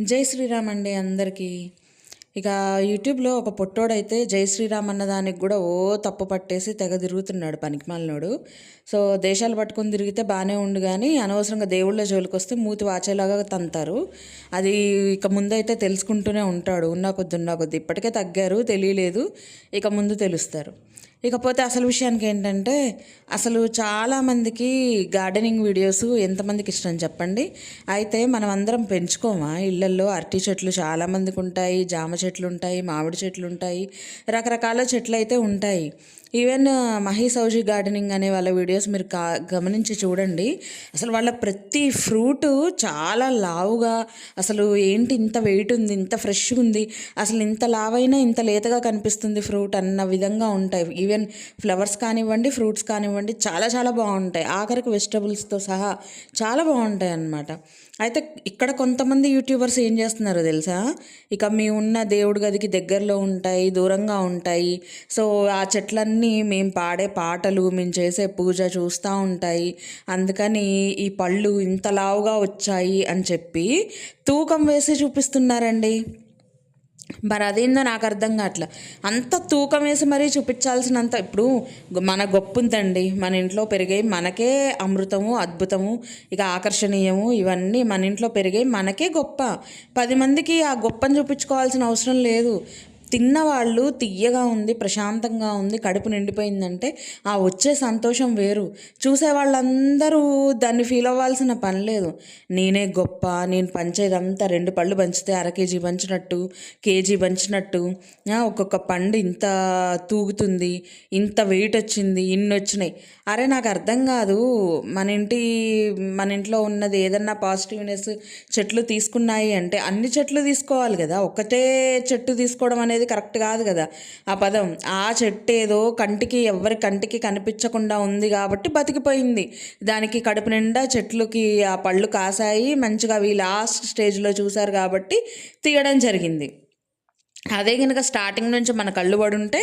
జై శ్రీరామ్ అండి అందరికీ. ఇక యూట్యూబ్లో ఒక పొట్టోడైతే జై శ్రీరామ్ అన్న దానికి కూడా ఓ తప్పు పట్టేసి తెగ తిరుగుతున్నాడు పనికిమాలినోడు. సో దేశాలు పట్టుకొని తిరిగితే బాగానే ఉండు కానీ అనవసరంగా దేవుళ్ళ జోలికి వస్తే మూతి వాచేలాగా తంతారు. అది ఇక ముందైతే తెలుసుకుంటూనే ఉంటాడు. ఉన్నా కొద్ది ఉన్నా కొద్ది. ఇప్పటికే తగ్గారు తెలియలేదు. ఇక ముందు తెలుస్తారు. ఇకపోతే అసలు విషయానికి ఏంటంటే అసలు చాలామందికి గార్డెనింగ్ వీడియోస్ ఎంతమందికి ఇష్టం చెప్పండి. అయితే మనం అందరం పెంచుకోమా? ఇళ్ళల్లో అరటి చెట్లు చాలామందికి ఉంటాయి జామ చెట్లు ఉంటాయి మామిడి చెట్లు ఉంటాయి రకరకాల చెట్లు అయితే ఉంటాయి. ఈవెన్ మహేష్ సౌజీ గార్డెనింగ్ అనే వాళ్ళ వీడియోస్ మీరు కా గమనించి చూడండి. అసలు వాళ్ళ ప్రతి ఫ్రూట్ చాలా లావుగా అసలు ఏంటి ఇంత వెయిట్ ఉంది ఇంత ఫ్రెష్గా ఉంది అసలు ఇంత లావైనా ఇంత లేతగా కనిపిస్తుంది ఫ్రూట్ అన్న విధంగా ఉంటాయి. ఈవెన్ ఫ్లవర్స్ కానివ్వండి ఫ్రూట్స్ కానివ్వండి చాలా చాలా బాగుంటాయి. ఆఖరికి వెజిటబుల్స్తో సహా చాలా బాగుంటాయి అన్నమాట. అయితే ఇక్కడ కొంతమంది యూట్యూబర్స్ ఏం చేస్తున్నారో తెలుసా? ఇక మీ ఉన్న దేవుడి గదికి దగ్గరలో ఉంటాయి దూరంగా ఉంటాయి. సో ఆ చెట్లన్నీ మేము పాడే పాటలు మేము చేసే పూజ చూస్తూ ఉంటాయి. అందుకని ఈ పళ్ళు ఇంత లావుగా వచ్చాయి అని చెప్పి తూకం వేసి చూపిస్తున్నారండి. మరి అదేందో నాకు అర్థం కావట్లే. అంత తూకం వేసి మరీ చూపించాల్సినంత ఇప్పుడు మన గొప్ప ఉందండి మన ఇంట్లో పెరిగే మనకే అమృతము అద్భుతము ఇక ఆకర్షణీయము ఇవన్నీ మన ఇంట్లో పెరిగే మనకే గొప్ప. పది మందికి ఆ గొప్పని చూపించుకోవాల్సిన అవసరం లేదు. తిన్నవాళ్ళు తియ్యగా ఉంది ప్రశాంతంగా ఉంది కడుపు నిండిపోయిందంటే ఆ వచ్చే సంతోషం వేరు. చూసే వాళ్ళందరూ దాన్ని ఫీల్ అవ్వాల్సిన పని లేదు. నేనే గొప్ప నేను పంచేదంతా రెండు పళ్ళు పంచితే అర కేజీ పంచినట్టు కేజీ పంచినట్టు. ఒక్కొక్క పండు ఇంత తూగుతుంది ఇంత వెయిట్ వచ్చింది ఇన్ని వచ్చినాయి. అరే నాకు అర్థం కాదు. మన ఇంటి మన ఇంట్లో ఉన్నది ఏదన్నా పాజిటివ్నెస్ చెట్లు తీసుకున్నాయి అంటే అన్ని చెట్లు తీసుకోవాలి కదా. ఒక్కటే చెట్టు తీసుకోవడం అనేది కరెక్ట్ కాదు కదా. ఆ పదం ఆ చెట్టు ఏదో కంటికి ఎవరి కంటికి కనిపించకుండా ఉంది కాబట్టి బతికిపోయింది. దానికి కడుపు నిండా చెట్లుకి ఆ పళ్ళు కాసాయి మంచిగా అవి లాస్ట్ స్టేజ్లో చూశారు కాబట్టి తీయడం జరిగింది. అదే కనుక స్టార్టింగ్ నుంచి మన కళ్ళు పడుంటే ఉంటే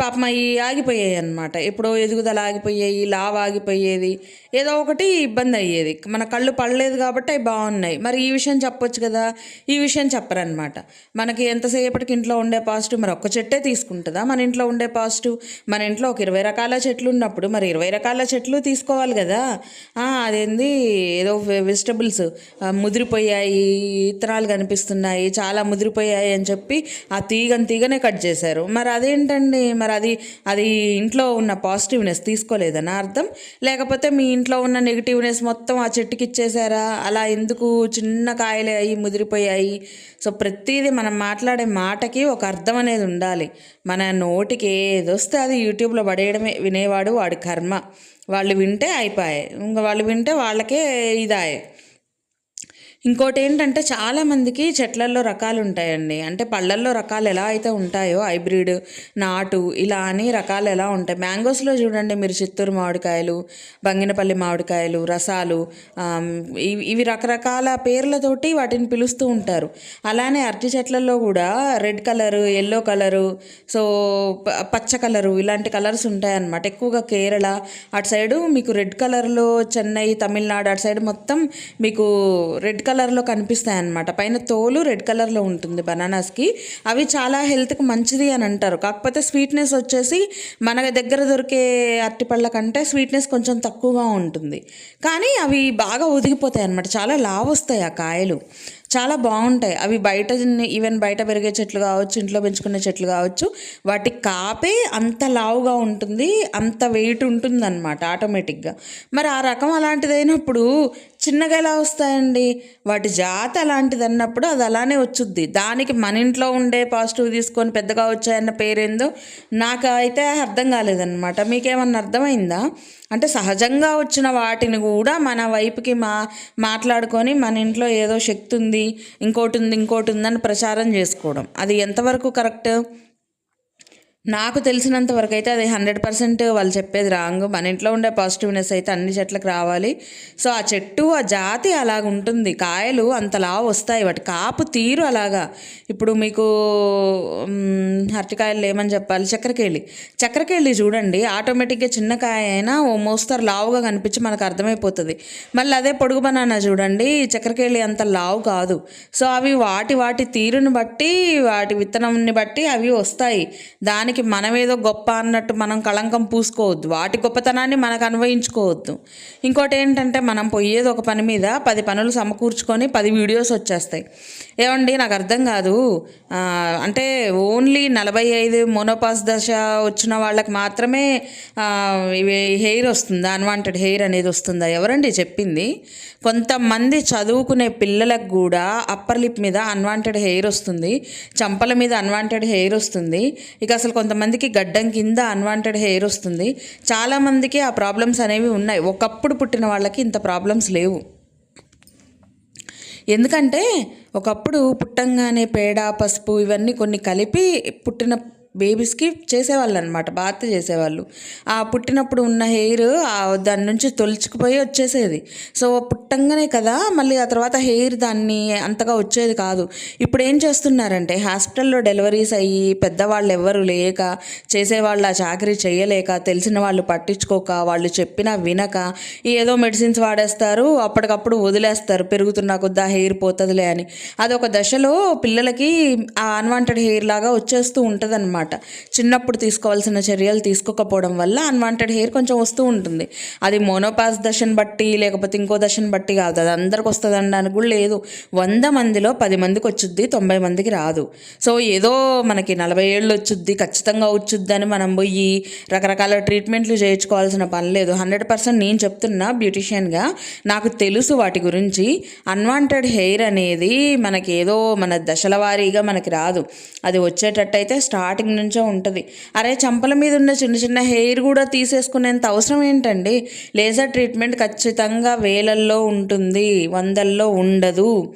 పాపం అవి ఆగిపోయాయి అనమాట ఎప్పుడో ఎదుగుదల ఆగిపోయాయి లావ్ ఆగిపోయేది ఏదో ఒకటి ఇబ్బంది అయ్యేది. మన కళ్ళు పడలేదు కాబట్టి అవి బాగున్నాయి. మరి ఈ విషయం చెప్పొచ్చు కదా? ఈ విషయం చెప్పరనమాట మనకి ఎంతసేపటికి ఇంట్లో ఉండే పాజిటివ్ మరి ఒక్క చెట్టే తీసుకుంటుందా? మన ఇంట్లో ఉండే పాజిటివ్? మన ఇంట్లో ఒక ఇరవై రకాల చెట్లు ఉన్నప్పుడు మరి ఇరవై రకాల చెట్లు తీసుకోవాలి కదా? అదేంది? ఏదో వెజిటబుల్స్ ముదిరిపోయాయి ఇత్తనాలు కనిపిస్తున్నాయి చాలా ముదిరిపోయాయి అని చెప్పి ఆ తీగని తీగనే కట్ చేశారు. మరి అదేంటండి? మరి అది అది ఇంట్లో ఉన్న పాజిటివ్నెస్ తీసుకోలేదని అర్థం? లేకపోతే మీ ఇంట్లో ఉన్న నెగిటివ్నెస్ మొత్తం ఆ చెట్టుకి ఇచ్చేసారా అలా ఎందుకు చిన్న కాయలే అయ్యి ముదిరిపోయాయి? సో ప్రతిదీ మనం మాట్లాడే మాటకి ఒక అర్థం అనేది ఉండాలి. మన నోటికి ఏదొస్తే అది యూట్యూబ్లో పడేయడమే. వినేవాడు వాడి కర్మ. వాళ్ళు వింటే అయిపోయాయి ఇంకా వాళ్ళు వింటే వాళ్ళకే ఇదాయే. ఇంకోటి ఏంటంటే చాలామందికి చెట్లల్లో రకాలు ఉంటాయండి అంటే పళ్ళల్లో రకాలు ఎలా అయితే ఉంటాయో హైబ్రిడ్ నాటు ఇలా అని రకాలు ఎలా ఉంటాయి. మ్యాంగోస్లో చూడండి మీరు చిత్తూరు మామిడికాయలు బంగినపల్లి మామిడికాయలు రసాలు ఇవి ఇవి రకరకాల పేర్లతోటి వాటిని పిలుస్తూ ఉంటారు. అలానే అరటి చెట్లలో కూడా red colour yellow colour so ప- పచ్చ కలరు ఇలాంటి కలర్స్ ఉంటాయన్నమాట. ఎక్కువగా కేరళ అటు సైడు మీకు రెడ్ కలర్లో చెన్నై తమిళనాడు అటు సైడ్ మొత్తం మీకు రెడ్ కలర్లో కనిపిస్తాయి అన్నమాట పైన తోలు రెడ్ కలర్లో ఉంటుంది బనానాస్కి. అవి చాలా హెల్త్కి మంచిది అని అంటారు. కాకపోతే స్వీట్నెస్ వచ్చేసి మన దగ్గర దొరికే అరటిపళ్ళ కంటే స్వీట్నెస్ కొంచెం తక్కువగా ఉంటుంది. కానీ అవి బాగా ఉదిగిపోతాయి అన్నమాట చాలా లావు వస్తాయి ఆ కాయలు. చాలా బాగుంటాయి. అవి బయట ఈవెన్ బయట పెరిగే చెట్లు కావచ్చు ఇంట్లో పెంచుకునే చెట్లు కావచ్చు వాటి కాపే అంత లావుగా ఉంటుంది అంత వెయిట్ ఉంటుంది అనమాట ఆటోమేటిక్గా మరి ఆ రకం అలాంటిదైనప్పుడు చిన్నగా ఎలా వస్తాయండి? వాటి జాతి అలాంటిది అన్నప్పుడు అది అలానే వచ్చుద్ది. దానికి మన ఇంట్లో ఉండే పాజిటివ్ తీసుకొని పెద్దగా వచ్చాయన్న పేరేందో నాకు అయితే అర్థం కాలేదన్నమాట. మీకేమన్నా అర్థమైందా? అంటే సహజంగా వచ్చిన వాటిని కూడా మన వైపుకి మా మాట్లాడుకొని మన ఇంట్లో ఏదో శక్తి ఉంది ఇంకోటి ఉంది ఇంకోటి ఉందని ప్రచారం చేసుకోవడం. అది ఎంతవరకు కరెక్ట్? నాకు తెలిసినంత వరకు అయితే అది హండ్రెడ్ పర్సెంట్ వాళ్ళు చెప్పేది రాంగ్. మన ఇంట్లో ఉండే పాజిటివ్నెస్ అయితే అన్ని చెట్లకు రావాలి. సో ఆ చెట్టు ఆ జాతి అలాగ ఉంటుంది. కాయలు అంతలా వస్తాయి. వాటి కాపు తీరు అలాగా. ఇప్పుడు మీకు అరటికాయలు ఏమని చెప్పాలి. చక్కెరకేళి. చక్కెరకేళి చూడండి ఆటోమేటిక్గా చిన్న కాయ అయినా ఓ మోస్తరు లావుగా కనిపించి మనకు అర్థమైపోతుంది. మళ్ళీ అదే పొడుగు బనానా చూడండి చక్కెరకేళి అంత లావు కాదు. సో అవి వాటి వాటి తీరుని బట్టి వాటి విత్తనంని బట్టి అవి వస్తాయి. దాని దానికి మనం ఏదో గొప్ప అన్నట్టు మనం కళంకం పూసుకోవద్దు. వాటి గొప్పతనాన్ని మనకు అన్వయించుకోవద్దు. ఇంకోటి ఏంటంటే మనం పోయేది ఒక పని మీద పది పనులు సమకూర్చుకొని పది వీడియోస్ వచ్చేస్తాయి. ఏమండి నాకు అర్థం కాదు. అంటే ఓన్లీ నలభై ఐదు మోనోపాస్ దశ వచ్చిన వాళ్ళకి మాత్రమే హెయిర్ వస్తుందా? అన్వాంటెడ్ హెయిర్ అనేది వస్తుందా? ఎవరండి చెప్పింది? కొంతమంది చదువుకునే పిల్లలకు కూడా అప్పర్ లిప్ మీద అన్వాంటెడ్ హెయిర్ వస్తుంది. చంపల మీద అన్వాంటెడ్ హెయిర్ వస్తుంది. ఇక అసలు కొంతమందికి గడ్డం కింద అన్వాంటెడ్ హెయిర్ వస్తుంది. చాలామందికి ఆ ప్రాబ్లమ్స్ అనేవి ఉన్నాయి. ఒకప్పుడు పుట్టిన వాళ్ళకి ఇంత ప్రాబ్లమ్స్ లేవు. ఎందుకంటే ఒకప్పుడు పుట్టంగానే పేడ పసుపు ఇవన్నీ కొన్ని కలిపి పుట్టిన బేబీస్కి చేసేవాళ్ళు అనమాట బాత్ చేసేవాళ్ళు. ఆ పుట్టినప్పుడు ఉన్న హెయిర్ దాని నుంచి తొలుచుకుపోయి వచ్చేసేది. సో పుట్టంగానే కదా మళ్ళీ ఆ తర్వాత హెయిర్ దాన్ని అంతగా వచ్చేది కాదు. ఇప్పుడు ఏం చేస్తున్నారంటే హాస్పిటల్లో డెలివరీస్ అయ్యి పెద్దవాళ్ళు ఎవ్వరు లేక చేసేవాళ్ళు ఆ చాకరీ చేయలేక తెలిసిన వాళ్ళు పట్టించుకోక వాళ్ళు చెప్పినా వినక ఏదో మెడిసిన్స్ వాడేస్తారు అప్పటికప్పుడు వదిలేస్తారు పెరుగుతున్న కొద్ది ఆ హెయిర్ పోతుందిలే అని. అదొక దశలో పిల్లలకి ఆ అన్వాంటెడ్ హెయిర్ లాగా వచ్చేస్తూ ఉంటుంది చిన్నప్పుడు తీసుకోవాల్సిన చర్యలు తీసుకోకపోవడం వల్ల అన్వాంటెడ్ హెయిర్ కొంచెం వస్తూ ఉంటుంది. అది మోనోపాస్ దశను బట్టి లేకపోతే ఇంకో దశను బట్టి కాదు. అది అందరికి వస్తుంది అనడానికి కూడా లేదు. వంద మందిలో పది మందికి వచ్చుద్ది తొంభై మందికి రాదు. సో ఏదో మనకి నలభై ఏళ్ళు వచ్చుద్ది ఖచ్చితంగా వచ్చుద్ది అని మనం పోయి రకరకాల ట్రీట్మెంట్లు చేయించుకోవాల్సిన పని లేదు. హండ్రెడ్ పర్సెంట్ నేను చెప్తున్నా బ్యూటిషియన్గా నాకు తెలుసు వాటి గురించి. అన్వాంటెడ్ హెయిర్ అనేది మనకి ఏదో మన దశల వారీగా మనకి రాదు. అది వచ్చేటట్టయితే స్టార్టింగ్ నుంచే ఉంటుంది. అరే చంపల మీద ఉన్న చిన్న చిన్న హెయిర్ కూడా తీసేసుకునేంత అవసరం ఏంటండి? లేజర్ ట్రీట్మెంట్ ఖచ్చితంగా వేలల్లో ఉంటుంది వందల్లో ఉండదు.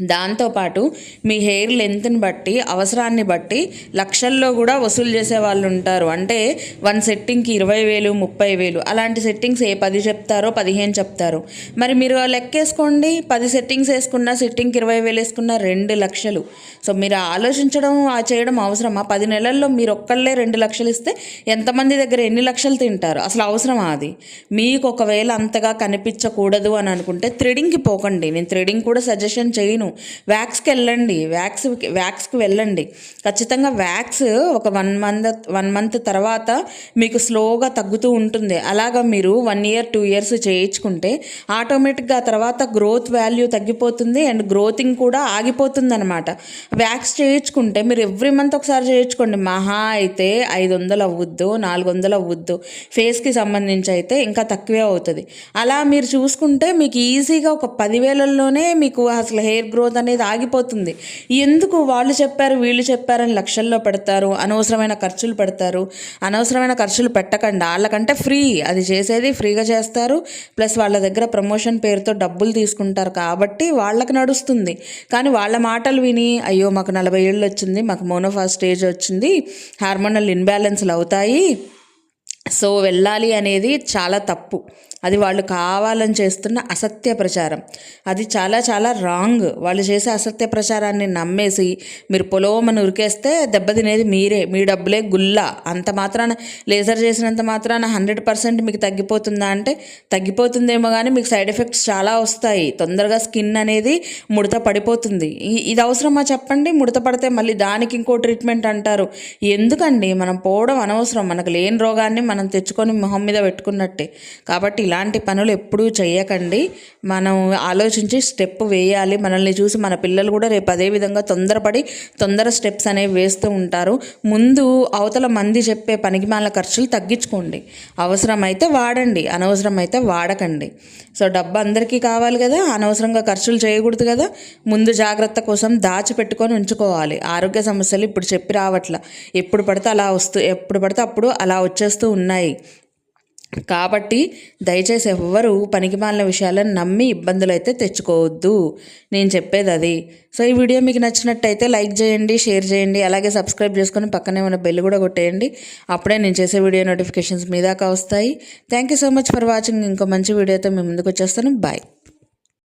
దాంతోపాటు మీ హెయిర్ లెంత్ని బట్టి అవసరాన్ని బట్టి లక్షల్లో కూడా వసూలు చేసే వాళ్ళు ఉంటారు. అంటే వన్ సెట్టింగ్కి ఇరవై వేలు ముప్పై వేలు అలాంటి సెట్టింగ్స్ ఏ పది చెప్తారో పదిహేను చెప్తారు. మరి మీరు లెక్కేసుకోండి పది సెట్టింగ్స్ వేసుకున్న సెట్టింగ్కి ఇరవై వేలు వేసుకున్న రెండు లక్షలు. సో మీరు ఆలోచించడం ఆ చేయడం అవసరమా? పది నెలల్లో మీరు ఒక్కళ్ళే రెండు లక్షలు ఇస్తే ఎంతమంది దగ్గర ఎన్ని లక్షలు తింటారు? అసలు అవసరమా అది? మీకు ఒకవేళ అంతగా కనిపించకూడదు అని అనుకుంటే థ్రెడింగ్కి పోకండి. నేను థ్రెడింగ్ కూడా సజెషన్ చేయను. వ్యాక్స్కి వెళ్ళండి. వ్యాక్స్ వ్యాక్స్కి వెళ్ళండి. ఖచ్చితంగా వ్యాక్స్ ఒక వన్ మంత్ వన్ మంత్ తర్వాత మీకు స్లోగా తగ్గుతూ ఉంటుంది. అలాగా మీరు వన్ ఇయర్ టూ ఇయర్స్ చేయించుకుంటే ఆటోమేటిక్గా తర్వాత గ్రోత్ వాల్యూ తగ్గిపోతుంది అండ్ గ్రోతింగ్ కూడా ఆగిపోతుంది అనమాట వ్యాక్స్ చేయించుకుంటే మీరు ఎవ్రీ మంత్ ఒకసారి చేయించుకోండి. మహా అయితే ఐదు వందలు అవ్వద్దు నాలుగు వందలు అవ్వద్దు. ఫేస్కి సంబంధించి అయితే ఇంకా తక్కువే అవుతుంది. అలా మీరు చూసుకుంటే మీకు ఈజీగా ఒక పదివేలలోనే మీకు అసలు హెయిర్ గ్రోత్ అనేది ఆగిపోతుంది. ఎందుకు వాళ్ళు చెప్పారు వీళ్ళు చెప్పారని లక్షల్లో పెడతారు అనవసరమైన ఖర్చులు పెడతారు అనవసరమైన ఖర్చులు పెట్టకండి? వాళ్ళకంటే ఫ్రీ అది చేసేది ఫ్రీగా చేస్తారు ప్లస్ వాళ్ళ దగ్గర ప్రమోషన్ పేరుతో డబ్బులు తీసుకుంటారు కాబట్టి వాళ్ళకి నడుస్తుంది. కానీ వాళ్ళ మాటలు విని అయ్యో మాకు నలభై ఏళ్ళు వచ్చింది మాకు మోనోఫా స్టేజ్ వచ్చింది హార్మోనల్ ఇన్బ్యాలెన్స్లు అవుతాయి. సో వెళ్ళాలి అనేది చాలా తప్పు. అది వాళ్ళు కావాలని చేస్తున్న అసత్య ప్రచారం. అది చాలా చాలా రాంగ్ వాళ్ళు చేసే అసత్య ప్రచారాన్ని నమ్మేసి మీరు పొలోమని ఉరికేస్తే దెబ్బతినేది మీరే. మీ డబ్బులే గుల్ల. అంత మాత్రాన లేజర్ చేసినంత మాత్రాన హండ్రెడ్ పర్సెంట్ మీకు తగ్గిపోతుందా అంటే తగ్గిపోతుందేమో కానీ మీకు సైడ్ ఎఫెక్ట్స్ చాలా వస్తాయి. తొందరగా స్కిన్ అనేది ముడత పడిపోతుంది. ఇది అవసరమా చెప్పండి? ముడత పడితే మళ్ళీ దానికి ఇంకో ట్రీట్మెంట్ అంటారు. ఎందుకండి? మనం పోవడం అనవసరం. మనకు లేని రోగాన్ని మనం తెచ్చుకొని మొహం మీద పెట్టుకున్నట్టే. కాబట్టి ఇలా ఇలాంటి పనులు ఎప్పుడూ చేయకండి మనం ఆలోచించి స్టెప్ వేయాలి. మనల్ని చూసి మన పిల్లలు కూడా రేపు అదే విధంగా తొందరపడి తొందర స్టెప్స్ అనేవి వేస్తూ ఉంటారు. ముందు అవతల మంది చెప్పే పనికిమాల ఖర్చులు తగ్గించుకోండి. అవసరమైతే వాడండి. అనవసరమైతే వాడకండి. సో డబ్బు అందరికీ కావాలి కదా. అనవసరంగా ఖర్చులు చేయకూడదు కదా. ముందు జాగ్రత్త కోసం దాచిపెట్టుకొని ఉంచుకోవాలి. ఆరోగ్య సమస్యలు ఇప్పుడు చెప్పి రావట్ల. ఎప్పుడు పడితే అలా వస్తూ ఎప్పుడు పడితే అప్పుడు అలా వచ్చేస్తూ ఉన్నాయి. కాబట్టి దయచేసి ఎవ్వరూ పనికిమాలిన విషయాలను నమ్మి ఇబ్బందులు అయితే తెచ్చుకోవద్దు. నేను చెప్పేది అది. సో ఈ వీడియో మీకు నచ్చినట్టయితే లైక్ చేయండి షేర్ చేయండి అలాగే సబ్స్క్రైబ్ చేసుకొని పక్కనే ఉన్న బెల్ కూడా కొట్టేయండి. అప్పుడే నేను చేసే వీడియో నోటిఫికేషన్స్ మీ దాకా వస్తాయి. Thank you so much for watching ఇంకో మంచి వీడియోతో మీ ముందుకు వచ్చేస్తాను. బాయ్